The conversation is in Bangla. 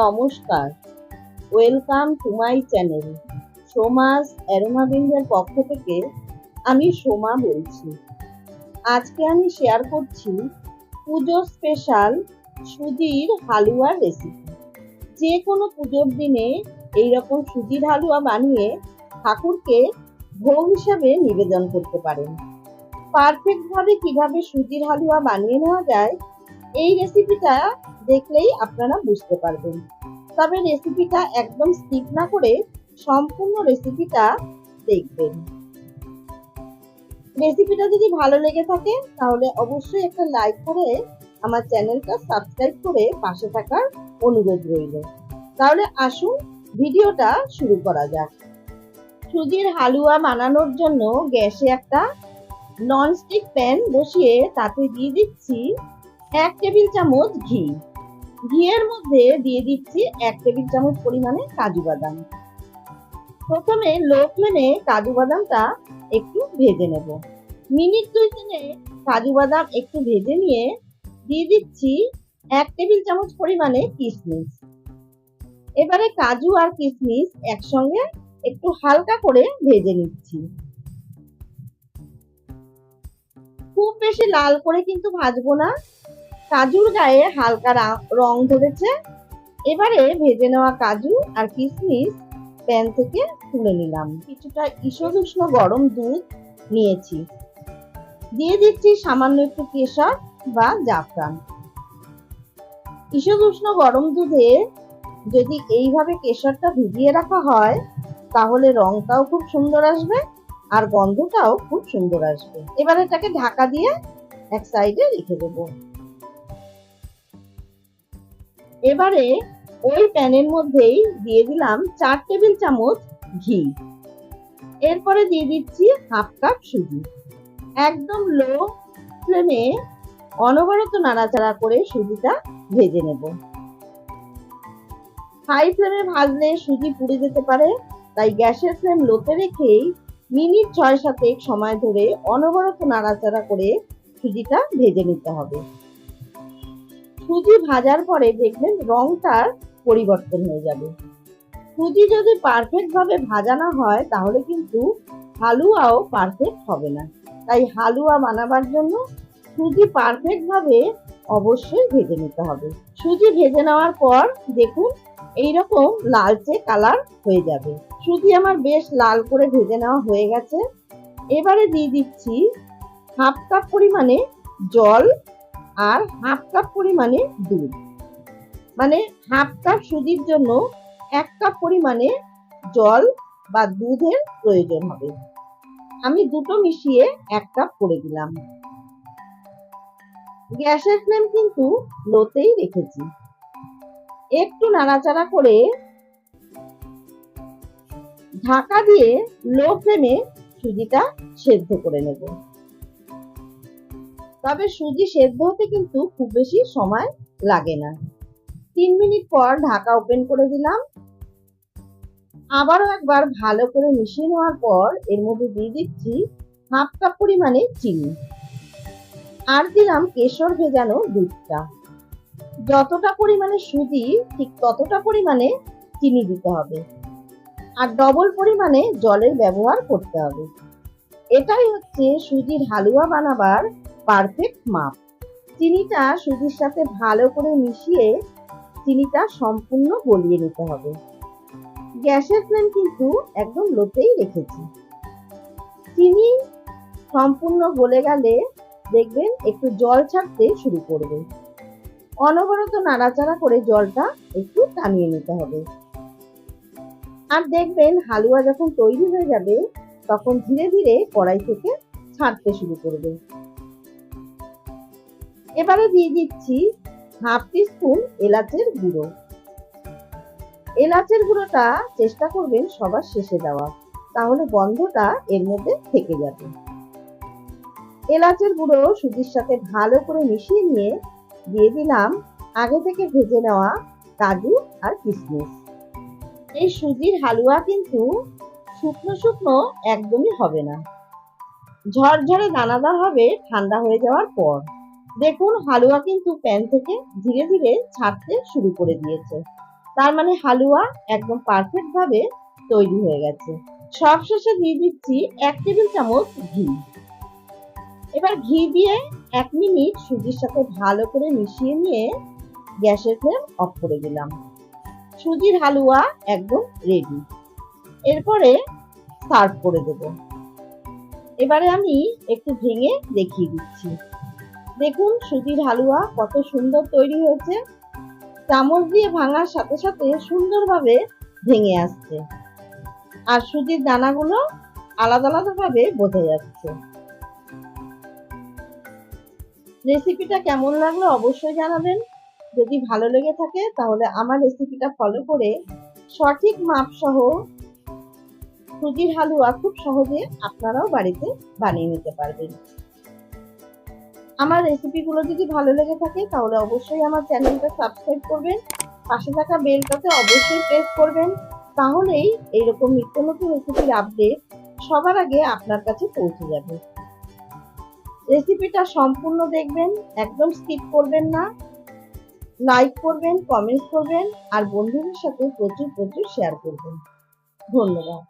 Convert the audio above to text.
নমস্কার। Welcome to my channel Soma's অ্যারোমাবিন্দের পক্ষ থেকে আমি সোমা বলছি। আজকে আমি শেয়ার করছি পুজো স্পেশাল সুজির হালুয়ার রেসিপি যে কোনো পুজোর দিনে এই রকম সুজির হালুয়া বানিয়ে ঠাকুরকে ভোগ হিসাবে নিবেদন করতে পারেন। পারফেক্টভাবে কীভাবে সুজির হালুয়া বানিয়ে নেওয়া যায় এই রেসিপিটা দেখলেই আপনারা বুঝতে পারবেন। তবে রেসিপিটা একদম স্কিপ না করে সম্পূর্ণ রেসিপিটা দেখবেন। রেসিপিটা যদি ভালো লেগে থাকে, তাহলে অবশ্যই একটা লাইক করে আমার চ্যানেলটা সাবস্ক্রাইব করে পাশে থাকার অনুরোধ রইল। তাহলে আসুন ভিডিওটা শুরু করা যাক। সুজির হালুয়া বানানোর জন্য গ্যাসে একটা ননস্টিক প্যান বসিয়ে তাতে দিয়ে দিচ্ছি এক টেবিল চামচ ঘি। ঘিয়ের মধ্যে দিয়ে দিচ্ছি এক টেবিল চামচ পরিমাণে কাজু বাদাম। প্রথমে লো ফ্লেমে কাজু বাদামটা একটু ভেজে নেব। মিনিট দুই তিনে কাজু বাদাম একটু ভেজে নিয়ে দিয়ে দিচ্ছি এক টেবিল চামচ পরিমাণে কিশমিশ এবারে কাজু আর কিশমিশ একসঙ্গে একটু হালকা করে ভেজে নিচ্ছি। খুব বেশি লাল করে কিন্তু ভাজবো না। কাজুর গায়ে হালকা রং ধরেছে। এবারে ভেজে নেওয়া কাজু আর কিশমিশ প্যান থেকে তুলে নিলাম। কিছুটা ঈষদ উষ্ণ গরম দুধ নিয়েছি। দিয়ে দিচ্ছি সামান্য একটু কেশর বা জাফরান। ঈষদ উষ্ণ গরম দুধে যদি এইভাবে কেশরটা ভিজিয়ে রাখা হয়, তাহলে রংটাও খুব সুন্দর আসবে আর গন্ধটাও খুব সুন্দর আসবে। এবার এটাকে ঢাকা দিয়ে এক সাইডে রেখে দেবো। এবারে ওই প্যানের মধ্যেই দিয়ে দিলাম চার টেবিল চামচ ঘি। এরপরে দিয়ে দিচ্ছি হাফ কাপ সুজি। একদম লো ফ্লেমে অনবরত নাড়াচাড়া করে সুজিটা ভেজে নেব। হাই ফ্লেমে ভাজলে সুজি পুড়ে যেতে পারে, তাই গ্যাসের ফ্লেম লোতে রেখেই মিনিট ছয় সাতেক সময় ধরে অনবরত নাড়াচাড়া করে সুজিটা ভেজে নিতে হবে। সুজি ভাজার পরে দেখবেন রংটার পরিবর্তন হয়ে যাবে। সুজি যদি পারফেক্ট ভাবে ভাজা না হয়, তাহলে কিন্তু হালুয়াও পারফেক্ট হবে না। তাই হালুয়া বানাবার জন্য সুজি পারফেক্ট ভাবে অবশ্যই ভেজে নিতে হবে। সুজি ভেজে নেওয়ার পর দেখুন এইরকম লালচে কালার হয়ে যাবে। সুজি আমার বেশ লাল করে ভেজে নেওয়া হয়ে গেছে। এবারে দিয়ে দিচ্ছি হাফ কাপ পরিমাণে জল আর হাফ কাপ পরিমাণে দুধ। মানে হাফ কাপ সুজির জন্য এক কাপ পরিমাণে জল বা দুধের প্রয়োজন হবে। আমি দুটো মিশিয়ে এক কাপ করে দিলাম। গ্যাসের ফ্লেম কিন্তু লোতেই রেখেছি। একটু নাড়াচাড়া করে ঢাকা দিয়ে লো ফ্লেমে সুজিটা সেদ্ধ করে নেব। তবে সুজি সেদ্ধ হতে কিন্তু খুব বেশি সময় লাগে না। তিন মিনিট পর ঢাকা ওপেন করে দিলাম। আবারও একবার ভালো করে মিশিয়ে নেওয়ার পর এর মধ্যে দিয়ে দিচ্ছি হাফ কাপ পরিমাণে চিনি। আর দিলাম কেশর ভেজানো দুধটা। যতটা পরিমাণে সুজি, ঠিক ততটা পরিমাণে চিনি দিতে হবে। আর ডবল পরিমাণে জলের ব্যবহার করতে হবে। এটাই হচ্ছে সুজির হালুয়া বানাবার পারফেক্ট মাপ চিনিটা সুজির সাথে ভালো করে মিশিয়ে চিনিটা সম্পূর্ণ গলিয়ে নিতে হবে। গ্যাসের ফ্লেম কিন্তু একদম লোতেই রেখেছি। চিনি সম্পূর্ণ গলে গেলে দেখবেন একটু জল ছাড়তে শুরু করবে। অনবরত নাড়াচাড়া করে জলটা একটু টানিয়ে নিতে হবে। আর দেখবেন হালুয়া যখন তৈরি হয়ে যাবে, তখন ধীরে ধীরে কড়াই থেকে ছাড়তে শুরু করবে। এবারে দিয়ে দিচ্ছি হাফ স্পুন এলাচের গুঁড়ো। এলাচের গুঁড়োটা চেষ্টা করবেন সবার শেষে দেওয়া তাহলে গন্ধটা এর মধ্যে থেকে যাবে। এলাচের গুঁড়ো সুজির সাথে ভালো করে মিশিয়ে নিয়ে দিয়ে দিলাম আগে থেকে ভেজে নেওয়া কাজু আর কিশমিশ এই সুজির হালুয়া কিন্তু শুকনো শুকনো একদমই হবে না। ঝরঝরে দানাদার হবে, ঠান্ডা হয়ে যাওয়ার পর। দেখুন, হালুয়া কিন্তু প্যান থেকে ধীরে ধীরে ছাড়তে শুরু করে দিয়েছে। তার মানে হালুয়া একদম পারফেক্ট ভাবে তৈরি হয়ে গেছে। সবশেষে দিয়ে দিচ্ছি এক টেবিল চামচ ঘি। এবার ঘি দিয়ে এক মিনিট সুজির সাথে ভালো করে মিশিয়ে নিয়ে গ্যাসের ফ্লেম অফ করে দিলাম। সুজির হালুয়া একদম রেডি এরপরে সার্ভ করে দেব। এবারে আমি একটু ভেঙে দেখিয়ে দিচ্ছি। দেখুন সুজির হালুয়া কত সুন্দর তৈরি হয়েছে। চামচ দিয়ে ভাঙার সাথে সাথে সুন্দরভাবে ভেঙে আসছে। আর সুজির দানাগুলো আলাদা আলাদাভাবে বোঝা যাচ্ছে। রেসিপিটা কেমন লাগল অবশ্যই জানাবেন। যদি ভালো লেগে থাকে তাহলে আমার রেসিপিটা ফলো করে সঠিক মাপ সহ সুজির হালুয়া খুব সহজে আপনারাও বাড়িতে বানিয়ে নিতে পারবেন। আমার রেসিপিগুলো যদি ভালো লেগে থাকে, তাহলে অবশ্যই আমার চ্যানেলটা সাবস্ক্রাইব করবেন, পাশে থাকা বেলটাতে অবশ্যই প্রেস করবেন, তাহলেই এইরকম নিত্য নতুন রেসিপির আপডেট সবার আগে আপনার কাছে পৌঁছে যাবে। রেসিপিটা সম্পূর্ণ দেখবেন, একদম স্কিপ করবেন না লাইক করবেন কমেন্ট করবেন, আর বন্ধুদের সাথে প্রচুর প্রচুর শেয়ার করবেন। ধন্যবাদ।